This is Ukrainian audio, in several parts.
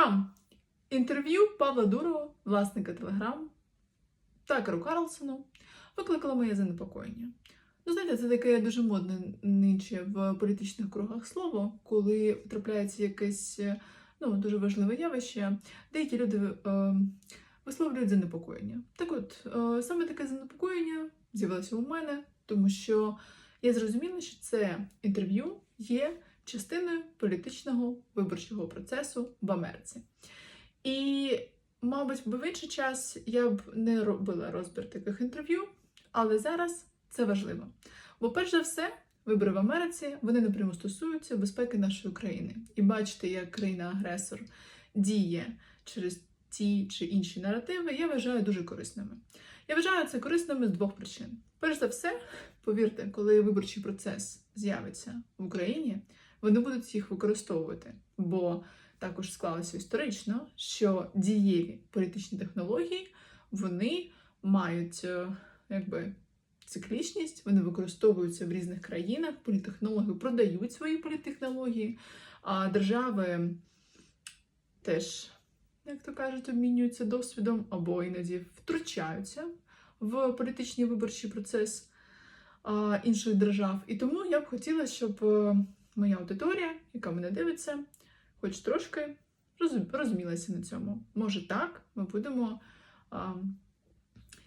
Пам! Інтерв'ю Павла Дурова, власника Телеграм, та Кару Карлсону, викликало моє занепокоєння. Ну, знаєте, це таке дуже модне нинче в політичних кругах слово, коли трапляється якесь ну, дуже важливе явище, деякі люди е, висловлюють занепокоєння. Так от, е, саме таке занепокоєння з'явилося у мене, тому що я зрозуміла, що це інтерв'ю є частиною політичного виборчого процесу в Америці. І, мабуть, би в інший час я б не робила розбір таких інтерв'ю, але зараз це важливо. Бо, перш за все, вибори в Америці вони напряму стосуються безпеки нашої країни. І бачити, як країна-агресор діє через ті чи інші наративи, я вважаю дуже корисними. Я вважаю це корисними з двох причин. Перш за все, повірте, коли виборчий процес з'явиться в Україні, вони будуть їх використовувати, бо також склалося історично, що дієві політичні технології вони мають е, якби циклічність, вони використовуються в різних країнах. Політехнологи продають свої політтехнології, а держави теж, як то кажуть, обмінюються досвідом або іноді втручаються в політичний виборчий процес інших держав. І тому я б хотіла, щоб е, моя аудиторія, яка мене дивиться, хоч трошки розумілася на цьому. Може так, ми будемо а,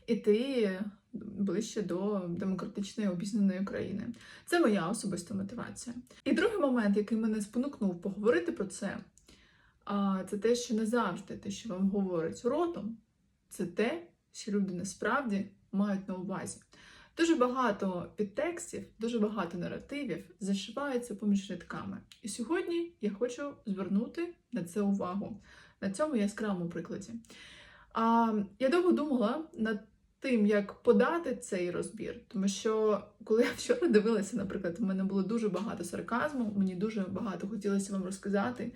іти ближче до демократичної обізнаної країни. Це моя особиста мотивація. І другий момент, який мене спонукнув поговорити про це, а, це те, що не завжди те, що вам говорять ротом, це те, що люди насправді мають на увазі. Дуже багато підтекстів, дуже багато наративів зашиваються поміж рядками. І сьогодні я хочу звернути на це увагу на цьому яскравому прикладі. А, я довго думала над тим, як подати цей розбір, тому що коли я вчора дивилася, наприклад, в мене було дуже багато сарказму, мені дуже багато хотілося вам розказати.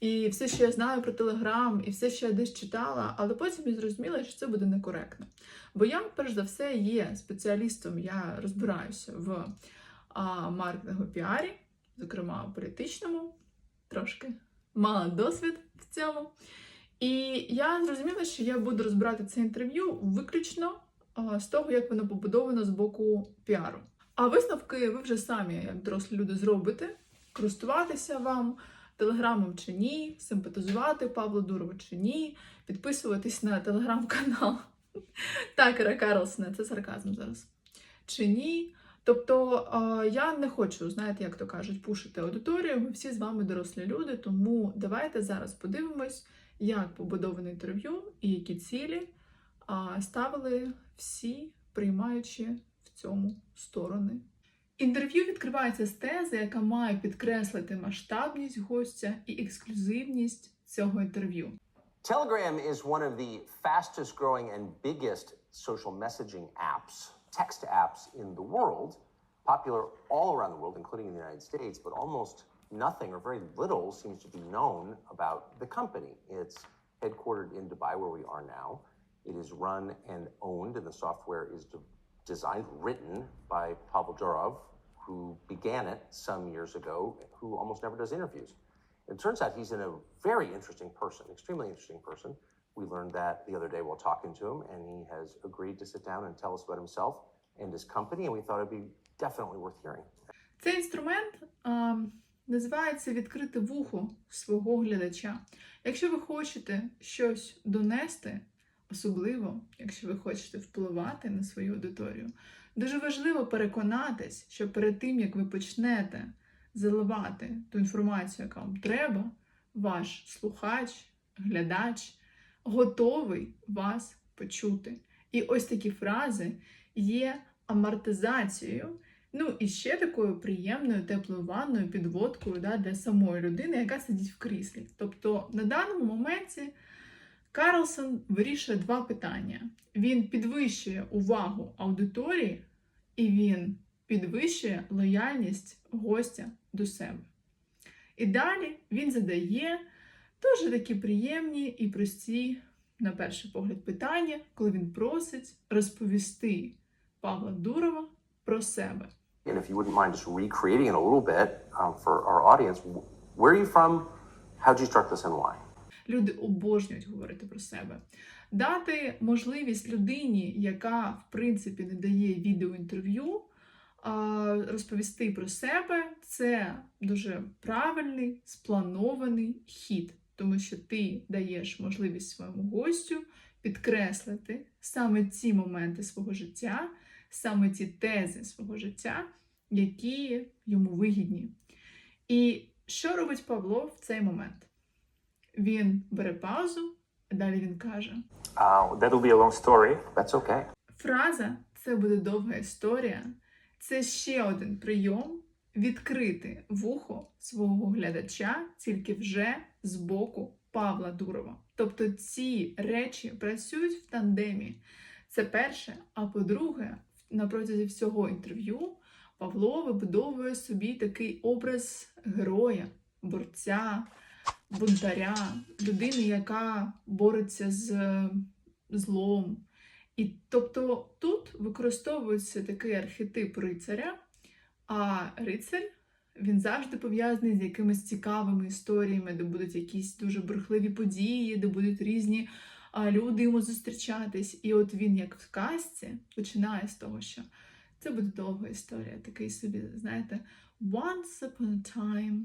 І все, що я знаю про Телеграм, і все, що я десь читала, але потім я зрозуміла, що це буде некоректно. Бо я, перш за все, є спеціалістом, я розбираюся в а, маркетингу піарі, зокрема політичному, трошки мала досвід в цьому. І я зрозуміла, що я буду розбирати це інтерв'ю виключно з того, як воно побудовано з боку піару. А висновки ви вже самі, як дорослі люди, зробите, користуватися вам телеграмом чи ні, симпатизувати Павлу Дурову чи ні, підписуватись на телеграм-канал Такера Карлсона, це сарказм зараз. Чи ні. Тобто я не хочу, знаєте, як то кажуть, пушити аудиторію. Ми всі з вами дорослі люди, тому давайте зараз подивимось, як побудоване інтерв'ю і які цілі ставили всі приймаючі в цьому сторони. Інтерв'ю відкривається з тези, яка має підкреслити масштабність гостя і ексклюзивність цього інтерв'ю. Telegram is one of the fastest growing and biggest social messaging apps, text apps in the world, popular all around the world, including in the United States, but almost nothing or very little seems to be known about the company. It's headquartered in Dubai, where we are now. It is run and owned, and the software is de- designed, written by Pavel Durov, who began it some years ago, who almost never does interviews. It turns out he's in a very interesting person, extremely interesting person. We learned that the other day while talking to him, and he has agreed to sit down and tell us about himself and his company, and we thought it'd be definitely worth hearing. Цей інструмент а, називається відкрити вухо свого глядача. Якщо ви хочете щось донести, особливо, якщо ви хочете впливати на свою аудиторію, дуже важливо переконатись, що перед тим, як ви почнете заливати ту інформацію, яка вам треба, ваш слухач, глядач готовий вас почути. І ось такі фрази є амортизацією. Ну і ще такою приємною теплою ванною, підводкою да, для самої людини, яка сидить в кріслі. Тобто на даному моменті Карлсон вирішує два питання: він підвищує увагу аудиторії, і він підвищує лояльність гостя до себе. І далі він задає дуже такі приємні і прості, на перший погляд, питання, коли він просить розповісти Павла Дурова про себе. And if you wouldn't mind just recreating it a little bit um, for our audience, where are you from? How'd you start this and why? Люди обожнюють говорити про себе. Дати можливість людині, яка в принципі не дає відеоінтерв'ю, розповісти про себе, це дуже правильний спланований хід, тому що ти даєш можливість своєму гостю підкреслити саме ці моменти свого життя, саме ці тези свого життя, які йому вигідні. І що робить Павло в цей момент? Він бере паузу, а далі він каже: Uh, that will be a long story. That's okay. Фраза це буде довга історія. Це ще один прийом відкрити вухо свого глядача, тільки вже з боку Павла Дурова. Тобто ці речі працюють в тандемі. Це перше. А по-друге, на протязі всього інтерв'ю Павло вибудовує собі такий образ героя, борця, бунтаря, людини, яка бореться з е, злом. І тобто тут використовується такий архетип рицаря, а рицар він завжди пов'язаний з якимись цікавими історіями, де будуть якісь дуже брехливі події, де будуть різні люди йому зустрічатись. І от він, як в казці, починає з того, що це буде довга історія, такий собі, знаєте, once upon a time.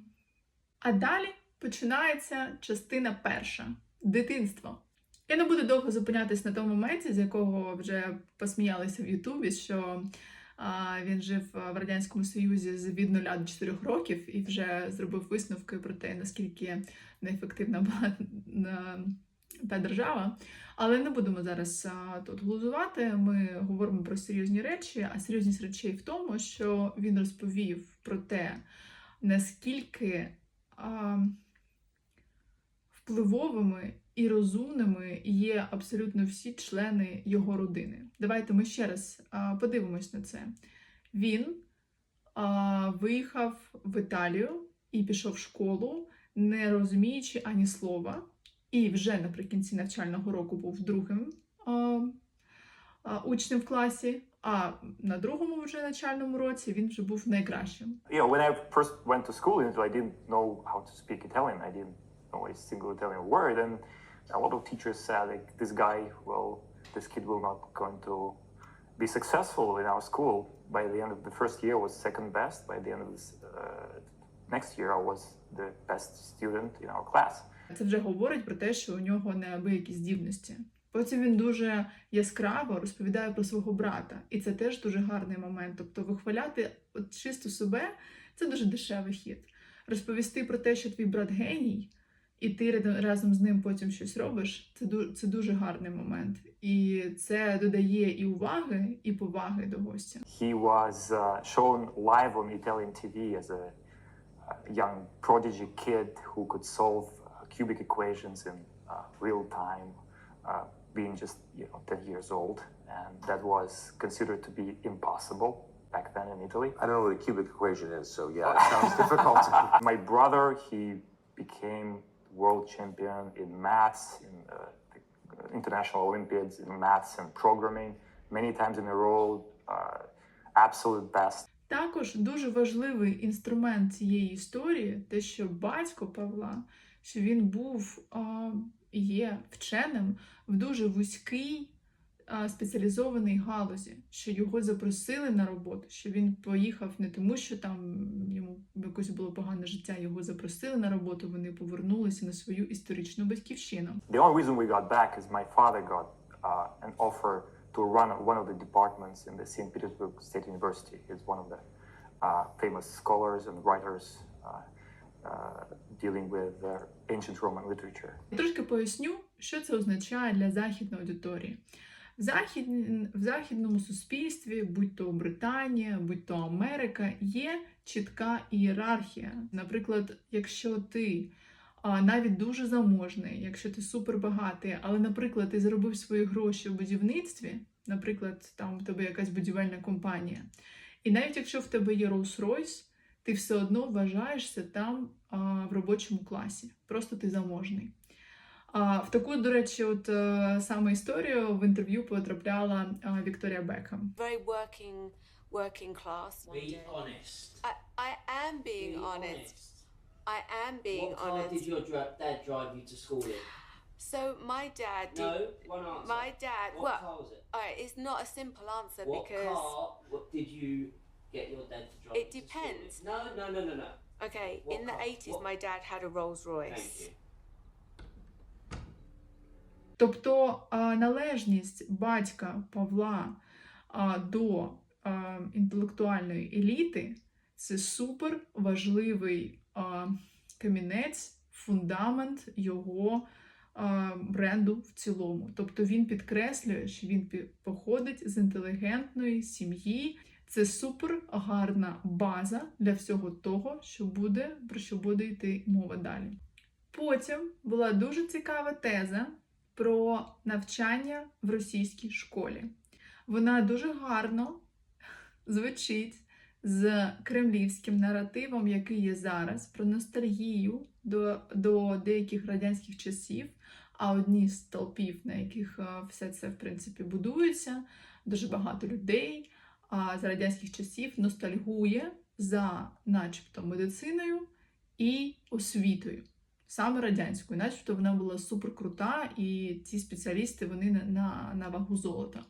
А далі починається частина перша дитинство. Я не буду довго зупинятись на тому моменті, з якого вже посміялися в Ютубі, що а, він жив в Радянському Союзі з від 0 до 4 років і вже зробив висновки про те, наскільки неефективна була та держава. Але не будемо зараз а, тут глузувати. Ми говоримо про серйозні речі, а серйозність речей в тому, що він розповів про те, наскільки а, впливовими і розумними є абсолютно всі члени його родини. Давайте ми ще раз подивимось на це. Він виїхав в Італію і пішов в школу, не розуміючи ані слова, і вже наприкінці навчального року був другим учнем в класі. А на другому вже навчальному році він вже був найкращим. Know, when I first went to school I didn't know how to speak Italian. I didn't know a single Italian word, and a lot of teachers said, like, this guy, well, this kid will not going to be successful in our school. By the end of the first year, I was second best. By the end of this uh, next year, I was the best student in our class. Це вже говорить про те, що у нього неабиякі здібності. Потім він дуже яскраво розповідає про свого брата, і це теж дуже гарний момент. Тобто, вихваляти от чисто себе це дуже дешевий хід. Розповісти про те, що твій брат геній, і ти разом з ним потім щось робиш, це дуже, це дуже гарний момент. І це додає і уваги, і поваги до гостя. He was uh, shown live on Italian TV as a, uh young prodigy kid who could solve uh, cubic equations in uh, real time, uh, being just you know 10 years old, and that was considered to be impossible back then in Italy. I don't know what a cubic equation is, so yeah, it sounds difficult. My brother, he became world champion in maths, in uh, international Olympiads in maths and programming many times in a row. Uh, absolute best. Також дуже важливий інструмент цієї історії, те, що батько Павла, що він був а, є вченим в дуже вузькій спеціалізованій галузі, що його запросили на роботу, що він поїхав не тому, що там йому якось було погане життя, його запросили на роботу, вони повернулися на свою історичну батьківщину. The only reason we got back is my father got uh, an offer to run one of the departments in the St. Petersburg State University. He's one of the uh, famous scholars and writers uh, uh, dealing with uh, ancient Roman literature. Трошки поясню, що це означає для західної аудиторії. В, захід... в західному суспільстві, будь то Британія, будь то Америка, є чітка ієрархія. Наприклад, якщо ти а, навіть дуже заможний, якщо ти супербагатий, але, наприклад, ти заробив свої гроші в будівництві, наприклад, там у тебе якась будівельна компанія, і навіть якщо в тебе є Rolls-Royce, ти все одно вважаєшся там а, в робочому класі. Просто ти заможний. А, в таку, до речі, от е, саме історію в інтерв'ю потрапляла а, Вікторія Бекхем. very working working class one Be day. honest. I, I am being Be honest. I am being what car honest. did your dra- dad drive you to school in? So my dad did. No, one answer. My dad. What well, car was it? alright, it's not a simple answer What because. car what did you get your dad to drive It you to school depends. in? No, no, no, no, no. Okay, What in the car- 80s, what- my dad had a Rolls Thank Royce. you. Тобто належність батька Павла до інтелектуальної еліти це супер важливий камінець, фундамент його бренду в цілому. Тобто він підкреслює, що він походить з інтелігентної сім'ї. Це супер гарна база для всього того, що буде, про що буде йти мова далі. Потім була дуже цікава теза про навчання в російській школі. Вона дуже гарно звучить з кремлівським наративом, який є зараз, про ностальгію до, до деяких радянських часів. А одні з столпів, на яких е, все це в принципі будується, дуже багато людей а, з радянських часів ностальгує за, начебто, медициною і освітою саме радянською, начебто вона була суперкрута, і ці спеціалісти вони на, на, на вагу золота.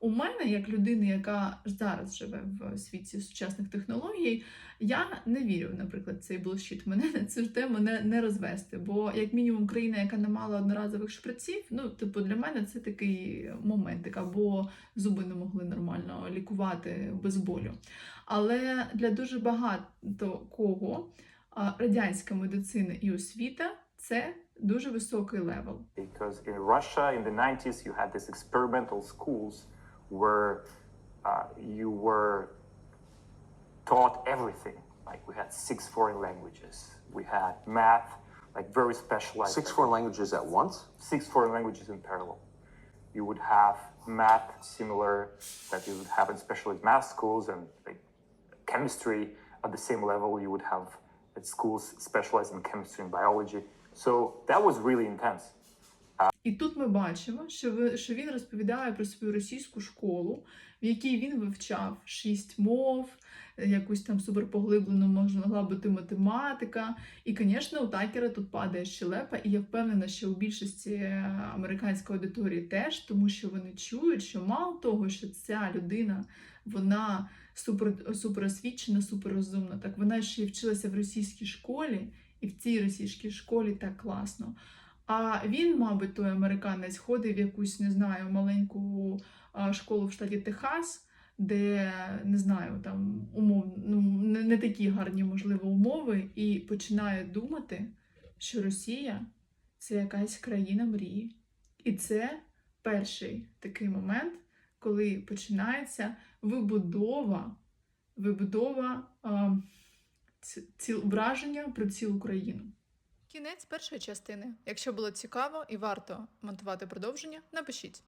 У мене, як людини, яка зараз живе в світі сучасних технологій, я не вірю, наприклад, цей булшіт. Мене на цю тему не, не розвести. Бо, як мінімум, країна, яка не мала одноразових шприців, ну, типу, для мене це такий моментик, або зуби не могли нормально лікувати без болю. Але для дуже багато кого радянська медицина і освіта це дуже високий левел. because in Russia in the 90s you had these experimental schools where uh, you were taught everything. Like we had six foreign languages, we had math, like very specialized. Six foreign languages at once? Six foreign languages in parallel. You would have math similar that you would have in specialized math schools and like chemistry at the same level. You would have schools specialized in chemistry and biology. So that was really intense. І тут ми бачимо, що, ви, що він розповідає про свою російську школу, в якій він вивчав шість мов, якусь там суперпоглиблену могла бути математика. І, звісно, у Такера тут падає щелепа, і я впевнена, що у більшості американської аудиторії теж, тому що вони чують, що мало того, що ця людина вона супер, суперосвічена, суперрозумна, так вона ще вчилася в російській школі, і в цій російській школі так класно. А він, мабуть, той американець ходив в якусь, не знаю, маленьку школу в штаті Техас, де не знаю, там умов, ну не, не такі гарні, можливо, умови, і починає думати, що Росія це якась країна мрії. І це перший такий момент, коли починається вибудова, вибудова а, ціл, враження про цілу країну. Кінець першої частини. Якщо було цікаво і варто монтувати продовження, напишіть.